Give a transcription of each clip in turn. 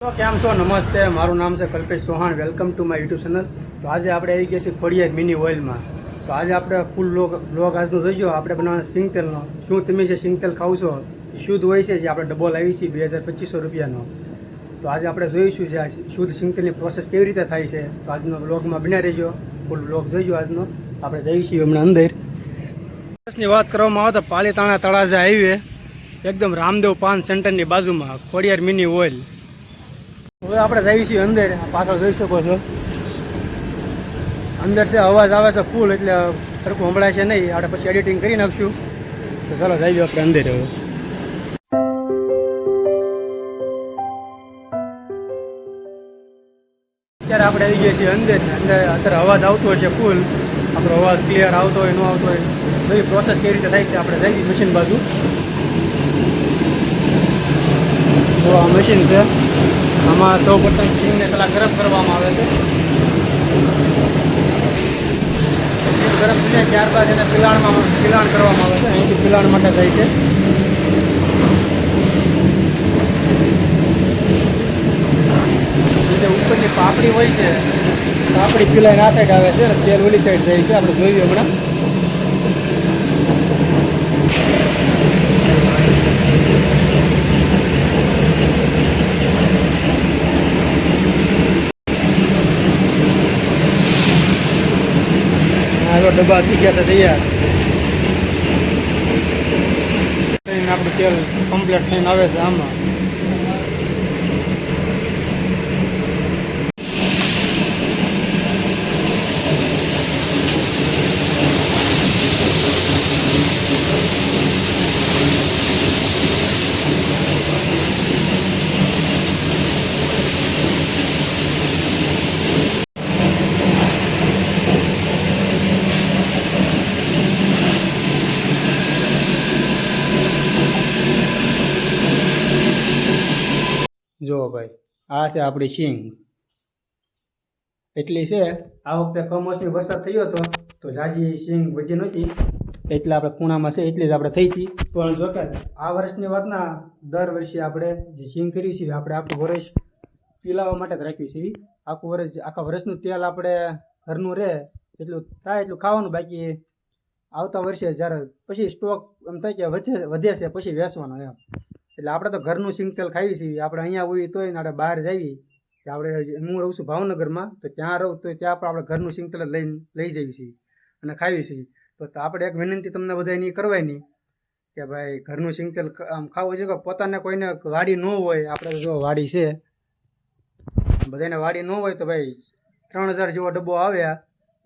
તો કેમ છો? નમસ્તે. મારું નામ છે Kalpesh Chauhan. Welcome to my YouTube channel તો આજે આપણે આવી ગયા છીએ ખોડિયાર મિની ઓઇલમાં તો આજે આપણે ફૂલ લોગ લોગ આજનો જોઈજો. આપણે બનાવવાના સિંગ તેલનો. શું તમે જે સિંગ તેલ ખાવ છો શુદ્ધ હોય છે, જે આપણે ડબલ આવી છીએ બે હજાર પચીસો રૂપિયાનો. તો આજે આપણે જોઈશું જે આ શુદ્ધ સિંગ તેલની પ્રોસેસ કેવી રીતે થાય છે. તો આજનો બ્લોગમાં બન્યા રહેજો. ફૂલ બ્લોગ જોઈજો આજનો. આપણે જઈશું હમણાં અંદર. ની વાત કરવામાં આવે તો પાલીતાણા તળાજા હાઈવે, એકદમ રામદેવ પાન સેન્ટરની બાજુમાં ખોડિયાર મિની ઓઇલ હવે આપણે જઈએ અંદર પાછળ જોઈ શકો છો. અંદર છે, અવાજ આવે છે ફૂલ એટલે સરખું સંભળાય છે નહીં. આપણે પછી એડિટિંગ કરી નાખશું. તો ચાલો જઈએ આપણે અંદર હવે. અત્યારે આપણે આવી ગયા છીએ અંદર. અંદર અત્યારે અવાજ આવતો હોય છે ફૂલ આપણો અવાજ ક્લિયર આવતો હોય, ન આવતો હોય. બધી પ્રોસેસ કેવી રીતે થાય છે આપણે જઈએ મશીન બાજુ. તો આ મશીન છે. આમાં સૌ પ્રથમ સિંગને પહેલાં ગરમ કરવામાં આવે છે. સિંગ ગરમ થઈ જાય ત્યારબાદ એને પિલાણમાં પિલાણ કરવામાં આવે છે. અહીંથી પિલાણ માટે જાય છે. જે ઉપરની પાપડી હોય છે. પાપડી પિલાઈને આ સાઈડ આવે છે. તેલ ઓલી સાઈડ જાય છે. આપણે જોયું હમણાં. ડબ્બા થઈ ગયા છે તૈયાર. આપણે તેલ કમ્પ્લીટ થઈને આવે છે આમાં. જુઓ ભાઈ આ છે આપણી સિંગ એટલી છે? આ વખતે કમોસમી વરસાદ થયો હતો તો જાજી સિંગ વધી નહોતી. એટલે આપણે ખૂણામાં છે એટલી જ આપણે થઈ હતી. પણ જો કે આ વર્ષની વાતના દર વર્ષે આપણે જે સિંગ કરી છે આપણે આખું વર્ષ પીલાવા માટે જ રાખીએ છે. આખું વર્ષ આખા વર્ષનું તેલ આપણે ઘરનું રહે એટલું થાય એટલું ખાવાનું બાકી આવતા વર્ષે જ્યારે પછી સ્ટોક એમ થાય કે વધે વધે છે પછી વેચવાનો એમ. એટલે આપણે તો ઘરનું સિંગતેલ ખાઈએ છીએ. આપણે અહીંયા હોઈએ તોય ને આપણે બહાર જઈએ. તો આપણે હું રહું છું ભાવનગરમાં, તો ત્યાં રહું તો ત્યાં પણ આપણે ઘરનું સિંગતેલ લઈને, લઈ જઈએ છીએ અને ખાઈએ છીએ. તો આપણે એક વિનંતી તમને બધાની કરવાની કે ભાઈ ઘરનું સિંગતેલ આમ ખાવું છે કે પોતાને કોઈને વાડી ન હોય, આપણે જો વાડી છે બધાને વાડી ન હોય તો ભાઈ ત્રણ હજાર જેવો ડબ્બો આવ્યા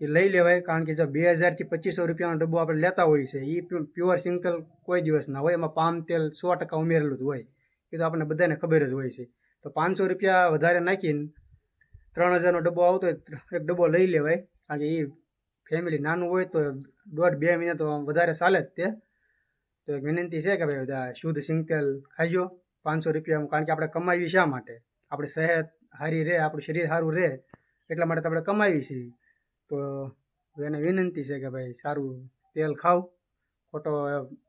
એ લઈ લેવાય, કારણ કે જો બે હજારથી પચીસો રૂપિયાનો ડબ્બો આપણે લેતા હોઈએ છે એ પ્યોર સિંગલ કોઈ દિવસ ના હોય, એમાં પામ તેલ સો ટકા ઉમેરેલું જ હોય. એ તો આપણને બધાને ખબર જ હોય છે. તો પાંચસો રૂપિયા વધારે નાખીને ત્રણ હજારનો ડબ્બો આવતો હોય એક ડબ્બો લઈ લેવાય, કારણ કે એ ફેમિલી નાનું હોય તો દોઢ બે મહિના તો વધારે ચાલે જ તે. તો એક વિનંતી છે કે ભાઈ બધા શુદ્ધ સિંગતેલ ખાજો, પાંચસો રૂપિયા કારણ કે આપણે કમાવી શા માટે? આપણી સેહત સારી રહે, આપણું શરીર સારું રહે, એટલા માટે તો આપણે કમાવી છીએ. તો એને વિનંતી છે કે ભાઈ સારું તેલ ખાવ. ખોટો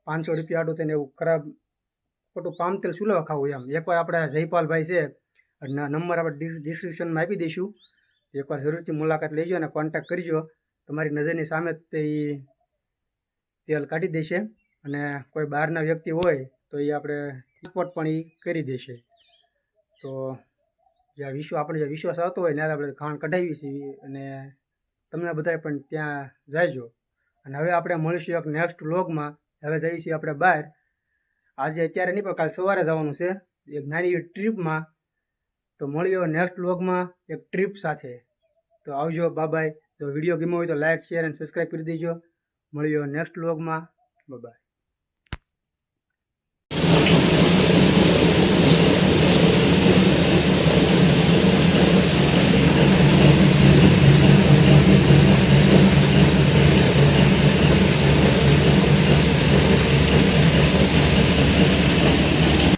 પાંચસો રૂપિયા આડું થઈને એવું ખરાબ ખોટું પામ તેલ શું લેવા ખાવું એમ. એકવાર આપણે જયપાલભાઈ છે નંબર આપણે ડિસ્ક્રિપ્શનમાં આપી દઈશું. એકવાર જરૂરથી મુલાકાત લેજો અને કોન્ટેક્ટ કરજો. તમારી નજરની સામે તે તેલ કાઢી દેશે. અને કોઈ બહારના વ્યક્તિ હોય તો એ આપણે સપોર્ટ પણ એ કરી દેશે. તો જ્યાં વિશ્વ, આપણે જે વિશ્વાસ આવતો હોય ત્યારે આપણે ખાણ કઢાવી છીએ. અને તમને બધાય પણ ત્યાં જાયજો. અને હવે આપણે મળીશું એક નેક્સ્ટ વ્લોગમાં હવે છીએ આપણે બહાર. આજે અત્યારે નહીં, પણ કાલે સવારે જવાનું છે. એક નાની ટ્રીપમાં તો મળ્યો નેક્સ્ટ વ્લોગમાં એક ટ્રીપ સાથે. તો આવજો બાબાય તો વીડિયો ગમ્યો હોય તો લાઇક શેર અને સબસ્ક્રાઈબ કરી દેજો. મળ્યો નેક્સ્ટ વ્લોગમાં બાય